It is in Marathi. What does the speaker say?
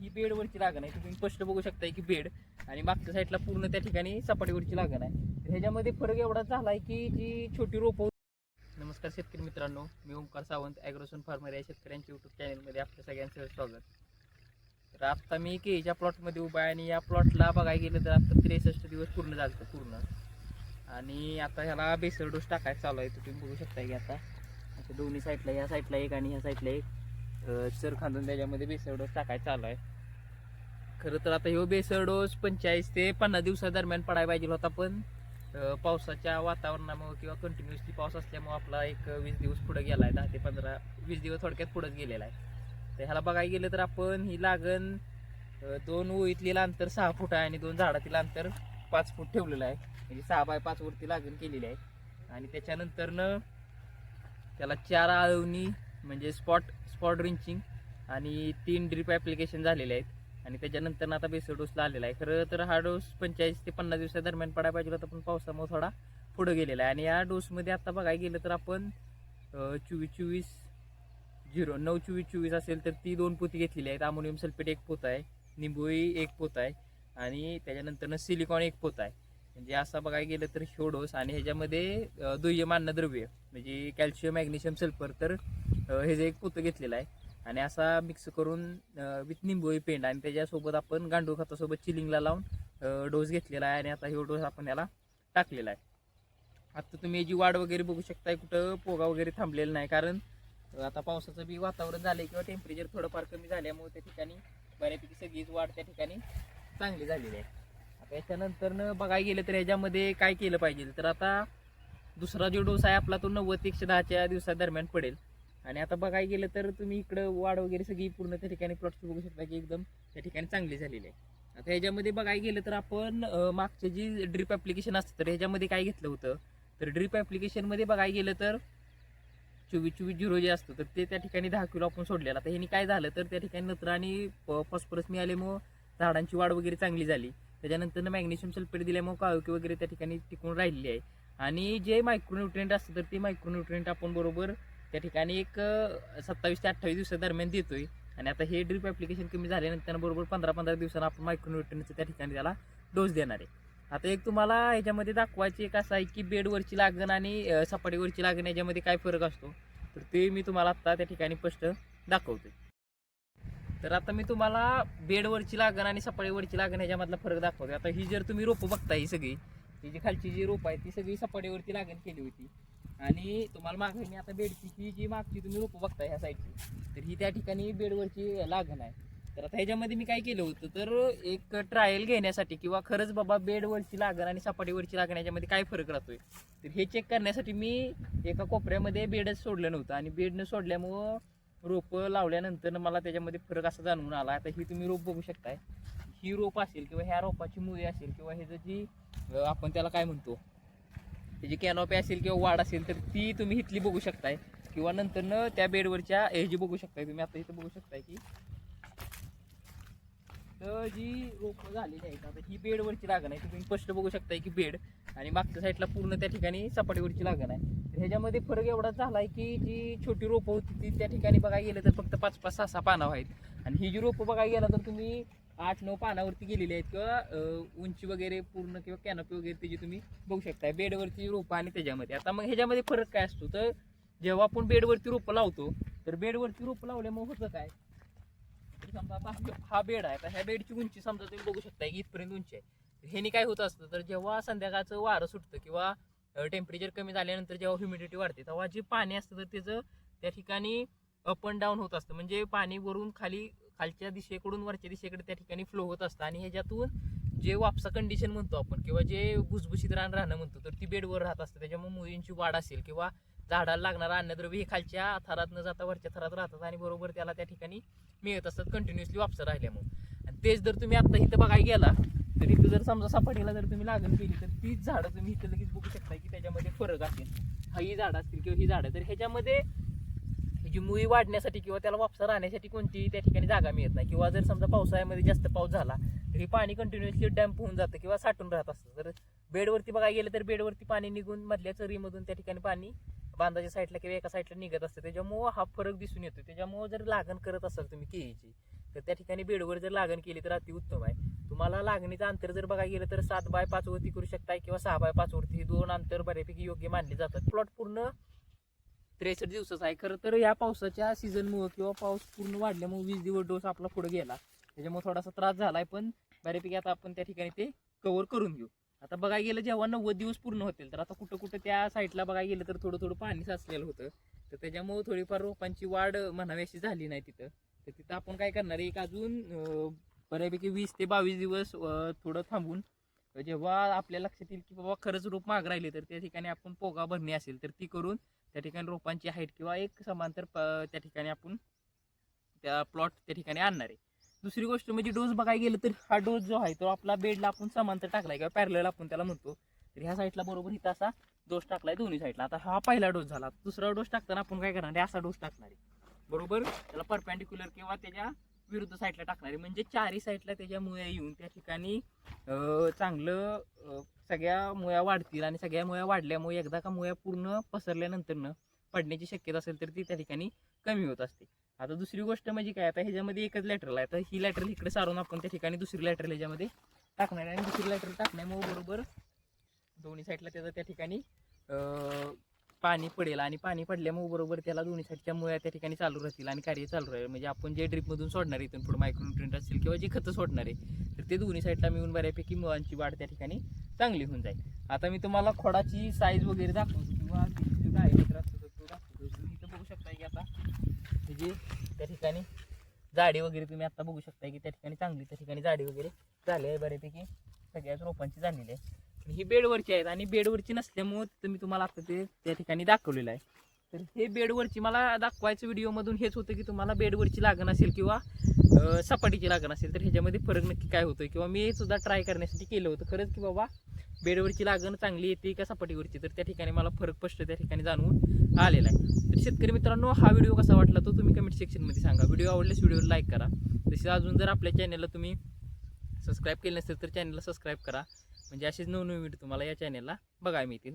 ही बेडवरची लागण आहे. तुम्ही स्पष्ट बघू शकताय की बेड आणि मागच्या साईडला पूर्ण त्या ठिकाणी सपाटीवरची लागण आहे. तर ह्याच्यामध्ये फरक एवढा आहे की जी छोटी रोपं नमस्कार शेतकरी मित्रांनो मी ओंकार सावंत ॲग्रोसन फार्मर या शेतकऱ्यांच्या यूट्यूब चॅनलमध्ये आपल्या सगळ्यांचं स्वागत. तर आत्ता मी केच्या प्लॉटमध्ये उभा आहे आणि या प्लॉटला बघायला गेलं तर आता त्रेसष्ट दिवस पूर्ण झालं पूर्ण. आणि आता ह्याला बेसर डोस टाकायचा चालू आहे तुम्ही बघू शकता की आता आता दोन्ही साईडला ह्या साईडला एक आणि ह्या साईडला एक. चर खांदून त्याच्यामध्ये बेसर डोस टाकायचा चालू आहे खरं तर आता ह्यो बेसर डोस पंचेचाळीस ते पन्नास दिवसादरम्यान पडायला पाहिजे होता पण पावसाच्या वातावरणामुळे किंवा कंटिन्युअसली पाऊस असल्यामुळे आपला एक वीस दिवस पुढे गेला आहे दहा ते पंधरा वीस दिवस थोडक्यात पुढंच गेलेला आहे. तर ह्याला बघायला गेलं तर आपण ही लागण दोन ओळीतलेलं अंतर सहा फूट आहे आणि दोन झाडातील अंतर पाच फूट ठेवलेलं आहे. म्हणजे सहा बाय पाच वरती लागण केलेली आहे. आणि त्याच्यानंतरनं त्याला चार आळवणी म्हणजे स्पॉट स्पॉट रिंचिंग आणि तीन ड्रिप ॲप्लिकेशन झालेले आहेत. आणि त्याच्यानंतर आता बेसर डोसला आलेला आहे. खरं तर हा डोस पंचेचाळीस ते पन्नास दिवसादरम्यान पडायला पाहिजे होता पण पावसामुळे थोडा पुढं गेलेला आहे. आणि या डोसमध्ये आता बघायला गेलं तर आपण चोवीस चोवीस झिरो नऊ चोवीस चोवीस असेल तर ती दोन पोती घेतलेली आहेत. अमोनियम सल्फेट एक पोत आहे निंबोळी एक पोत आहे आणि त्याच्यानंतरनं सिलिकॉन एक पोत आहे. म्हणजे असं बघायला गेलं तर ह्यो डोस आणि ह्याच्यामध्ये दुय्यम अन्नद्रव्य म्हणजे कॅल्शियम मॅग्नेशियम सल्फर तर हे जे एक पोतं घेतलेलं आहे. आणि असा मिक्स करून विथ निंबोळी पेंड आणि त्याच्यासोबत आपण गांडूळ खतासोबत चिलिंगला लावून डोस घेतलेला आहे आणि आता हे डोस आपण याला टाकलेला आहे. आता तुम्ही जी वाढ वगैरे बघू शकताय कुठं पोगा वगैरे थांबलेला नाही. कारण आता पावसाचं बी वातावरण झालंय किंवा टेम्परेचर थोडंफार कमी झाल्यामुळे त्या ठिकाणी बऱ्यापैकी सगळीच वाढ त्या ठिकाणी चांगली झालेली आहे. आता याच्यानंतर बघायला गेलं तर ह्याच्यामध्ये काय केलं पाहिजे? तर आता दुसरा जो डोस आहे आपला तो नव्वद एकशे दहाच्या दिवसादरम्यान पडेल. आणि आता बघायला गेलं तर तुम्ही इकडं वाढ वगैरे सगळी पूर्ण त्या ठिकाणी प्लॉट बघू शकता की एकदम त्या ठिकाणी चांगली झालेली आहे. आता ह्याच्यामध्ये बघायला गेलं तर आपण मागचे जी ड्रिप ॲप्लिकेशन असतं तर ह्याच्यामध्ये काय घेतलं होतं? तर ड्रिप ॲप्लिकेशनमध्ये बघायला गेलं तर चोवीस चोवीस झिरो जे असतं तर ते त्या ठिकाणी दहा किलो आपण सोडलेलं. आता ह्यानी काय झालं तर त्या ठिकाणी नत्र आणि फॉस्फरस मिळाल्यामुळं झाडांची वाढ वगैरे चांगली झाली. त्याच्यानंतर मॅग्नेशियम सल्फेट दिल्यामुळे काळोखी वगैरे त्या ठिकाणी टिकून राहिलेली आहे. आणि जे मायक्रोन्युट्रियंट असतं तर ते मायक्रोन्युट्रियंट आपण बरोबर त्या ठिकाणी एक सत्तावीस ते अठ्ठावीस दिवसादरम्यान देतोय. आणि आता हे ड्रिप ॲप्लिकेशन कमी झाल्यानंतर बरोबर पंधरा पंधरा दिवसांना आपण मायक्रोन्युट्रिएंटचं त्या ठिकाणी त्याला डोस देणार आहे. आता एक तुम्हाला ह्याच्यामध्ये दाखवायची एक असं आहे की बेडवरची लागण आणि सपाटीवरची लागण याच्यामध्ये काय फरक असतो? तर ते मी तुम्हाला आत्ता त्या ठिकाणी स्पष्ट दाखवतोय. तर आता मी तुम्हाला बेडवरची लागण आणि सपाटीवरची लागण ह्याच्यामधला फरक दाखवतो आता ही जर तुम्ही रोपं बघताय ही सगळी ही जी खालची जी रोपं आहे ती सगळी सपाटीवरती लागण केली होती. आणि तुम्हाला मागे मी आता बेडची ही जी मागची तुम्ही रोपं बघताय ह्या साईडची तर ही त्या ठिकाणी बेडवरची लागण आहे. तर आता ह्याच्यामध्ये मी काय केलं होतं तर एक ट्रायल घेण्यासाठी किंवा खरंच बाबा बेडवरची लागण आणि सपाटीवरची लागण याच्यामध्ये काय फरक राहतोय? तर हे चेक करण्यासाठी मी एका कोपऱ्यामध्ये बेडच सोडलं नव्हतं आणि बेडनं सोडल्यामुळं रोपं लावल्यानंतर मला त्याच्यामध्ये फरक असा जाणवून आला. आता ही तुम्ही रोप बघू शकताय. ही रोप असेल किंवा ह्या रोपाची मुळी असेल किंवा ह्याचं जी आपण त्याला काय म्हणतो? त्याची कॅनॉपी असेल किंवा वाढ असेल तर ती तुम्ही इथली बघू शकताय. किंवा नंतर त्या बेडवरच्या ह्याची बघू शकताय तुम्ही. आता इथं बघू शकताय की तर जी रोपं झालेली आहेत आता ही बेडवरची लागण आहे. तुम्ही स्पष्ट बघू शकताय की बेड आणि मागच्या साईडला पूर्ण त्या ठिकाणी सपाटीवरची लागण आहे. तर ह्याच्यामध्ये फरक एवढा झाला आहे की जी छोटी रोपं होती ती त्या ठिकाणी बघायला गेलं तर फक्त पाच पाच सहा सहा पानं आहेत आणि ही जी रोपं बघायला गेला तर तुम्ही आठ नऊ पानावरती गेलेली आहेत किंवा उंची वगैरे पूर्ण किंवा कॅनपी वगैरे त्याची तुम्ही बघू शकताय. बेडवरची रोपं आणि त्याच्यामध्ये. आता मग ह्याच्यामध्ये फरक काय असतो? तर जेव्हा आपण बेडवरती रोपं लावतो तर बेडवरती रोपं लावल्यामुळे होतं काय? समजा आता हा- बेड आहे. तर ह्या बेडची उंची समजा तुम्ही बघू शकता की इथपर्यंत उंची आहे. ह्यानी काय होत असतं? तर जेव्हा संध्याकाळचं वारं सुटतं किंवा टेम्परेचर कमी झाल्यानंतर जेव्हा ह्युमिडिटी वाढते तेव्हा जे पाणी असतं तर त्याचं त्या ठिकाणी अप अँड डाऊन होत असतं. म्हणजे पाणी वरून खाली खालच्या दिशेकडून वरच्या दिशेकडे त्या ठिकाणी फ्लो होत असतं. आणि ह्याच्यातून जे वापसा कंडिशन म्हणतो आपण किंवा जे भुसभुशीत रान राहणं म्हणतो तर ती बेडवर राहत असतं. त्याच्यामुळे मुलींची वाढ असेल किंवा झाडाला लागणारं अन्नद्रव्य हे खालच्या थरात न जाता वरच्या थरात राहतात आणि बरोबर त्याला त्या ठिकाणी मिळत असतात कंटिन्युअसली वापसा राहिल्यामुळे. आणि तेच जर तुम्ही आता इथं बघायला गेला तर इथं जर समजा सपाटीला जर तुम्ही लागण केली तर तीच झाडं तुम्ही इथं लगेच बघू शकता की त्याच्यामध्ये फरक असेल. हा ही झाडं असतील किंवा ही झाडं तर ह्याच्यामध्ये त्याची मुळी वाढण्यासाठी किंवा त्याला वापसा राहण्यासाठी कोणतीही त्या ठिकाणी जागा मिळत नाही. किंवा जर समजा पावसाळ्यामध्ये जास्त पाऊस झाला तर हे पाणी कंटिन्युअसली डॅम्प होऊन जातं किंवा साठून राहत असतं. तर बेडवरती बघायला गेलं तर बेडवरती पाणी निघून मधल्या चरीमधून त्या ठिकाणी पाणी बांधाच्या साईडला किंवा एका साईडला निघत असतं. त्याच्यामुळं हा फरक दिसून येतो. त्याच्यामुळं जर लागण करत असाल तुम्ही केळीची तर त्या ठिकाणी बेडवर जर लागण केली तर अतिउत्तम आहे. तुम्हाला लागणीचं अंतर जर बघायला गेलं तर सात बाय पाच वरती करू शकताय किंवा सहा बाय पाच वरती हे दोन अंतर बऱ्यापैकी योग्य मानले जातात. प्लॉट पूर्ण त्रेसष्ट दिवसाचा आहे. खरं तर या पावसाच्या सीझनमुळं किंवा पाऊस पूर्ण वाढल्यामुळे वीस दिवस डोस आपला पुढे गेला. त्याच्यामुळे थोडासा त्रास झालाय पण बऱ्यापैकी आता आपण त्या ठिकाणी ते कव्हर करून घेऊ. आता बघायला गेलं जेव्हा नव्वद दिवस पूर्ण होतील तर आता कुठं कुठं त्या साईडला बघायला गेलं तर थोडं थोडं पाणी साचलेलं होतं. तर त्याच्यामुळे थोडीफार रोपांची वाढ म्हणावी अशी झाली नाही तिथं. तर तिथं आपण काय करणार एक अजून बऱ्यापैकी वीस ते बावीस दिवस थोडं थांबून जेव्हा आपल्या लक्षात येईल की बाबा खरंच रोप माग राहिले तर त्या ठिकाणी आपण पोगा भरणी असेल तर ती करून त्या ठिकाणी रोपांची हाईट किंवा एक समांतर प- त्या ठिकाणी आपण त्या प्लॉट त्या ठिकाणी आणणार आहे. दुसरी गोष्ट म्हणजे डोस बघायला गेलं तर हा डोस जो आहे तो आपला बेडला आपण समांतर टाकलाय किंवा पॅरल आपण त्याला म्हणतो. तर ह्या साईडला बरोबर इथं असा डोस टाकलाय दोन्ही साईडला आता हा पहिला डोस झाला. दुसरा डोस टाकताना आपण काय करणार आहे? असा डोस टाकणार आहे. बरोबर? त्याला परपॅन्डिक्युलर किंवा त्याच्या विरुद्ध साईडला टाकणार. आहे म्हणजे चारही साईडला त्याच्या मुळ्या येऊन त्या ठिकाणी चांगलं सगळ्या मुळ्या वाढतील आणि सगळ्या मुळ्या वाढल्यामुळे एकदा का मुळ्या पूर्ण पसरल्यानंतर पडण्याची शक्यता असेल तर ती त्या ठिकाणी कमी होत असते. आता दुसरी गोष्ट म्हणजे काय? आता ह्याच्यामध्ये एकच लॅटरल आहे. तर ही लॅटरल इकडे सारून आपण त्या ठिकाणी दुसरी लॅटरल ह्याच्यामध्ये टाकणार आहे. आणि दुसरी लॅटरल टाकण्यामुळे बरोबर दोन्ही साईडला त्याचं त्या ठिकाणी पाणी पडेल आणि पाणी पडल्यामुळे बरोबर त्याला दोन्ही साईडच्या मुळ्या त्या ठिकाणी चालू राहतील आणि कार्य चालू राहील. म्हणजे आपण जे ड्रिपमधून सोडणार आहे इथून पुढे मायक्रोन्युट्रेंट असतील किंवा जे खतं सोडणार आहे तर ते दोन्ही साईडला मिळून बऱ्यापैकी मुळांची वाढ त्या ठिकाणी चांगली होऊन जाईल. आता मी तुम्हाला खोडाची साईज वगैरे दाखवतो किंवा काय असतो तो दाखवतो. तुम्ही इथं बघू शकता की आता हे त्या ठिकाणी जाडी वगैरे तुम्ही आता बघू शकता की त्या ठिकाणी चांगली त्या ठिकाणी जाडी वगैरे झाली आहे बऱ्यापैकी. सगळ्याच रोपांची झालेली आहे. ही बेडवरची आहेत आणि बेडवरची नसल्यामुळं तिथं मी तुम्हाला आता ते त्या ठिकाणी दाखवलेलं आहे. तर हे बेडवरची मला दाखवायचं व्हिडिओमधून हेच होतं की तुम्हाला बेडवरची लागण असेल किंवा सपाटीची लागण असेल तर ह्याच्यामध्ये फरक नक्की काय होतोय? किंवा मी सुद्धा ट्राय करण्यासाठी केलं होतं. खरंच की बाबा बेडवरची लागण चांगली येते का सपाटीवरची? तर त्या ठिकाणी मला फरक स्पष्ट त्या ठिकाणी जाणवून आलेला आहे. तर शेतकरी मित्रांनो हा व्हिडिओ कसा वाटला तो तुम्ही कमेंट सेक्शनमध्ये सांगा. व्हिडिओ आवडल्यास व्हिडिओला लाईक करा. तसेच अजून जर आपल्या चॅनलला तुम्ही सबस्क्राईब केलं नसेल तर चॅनलला सबस्क्राईब करा. म्हणजे असेच नवनवीन व्हिडिओ तुम्हाला या चॅनलला बघायला मिळतील.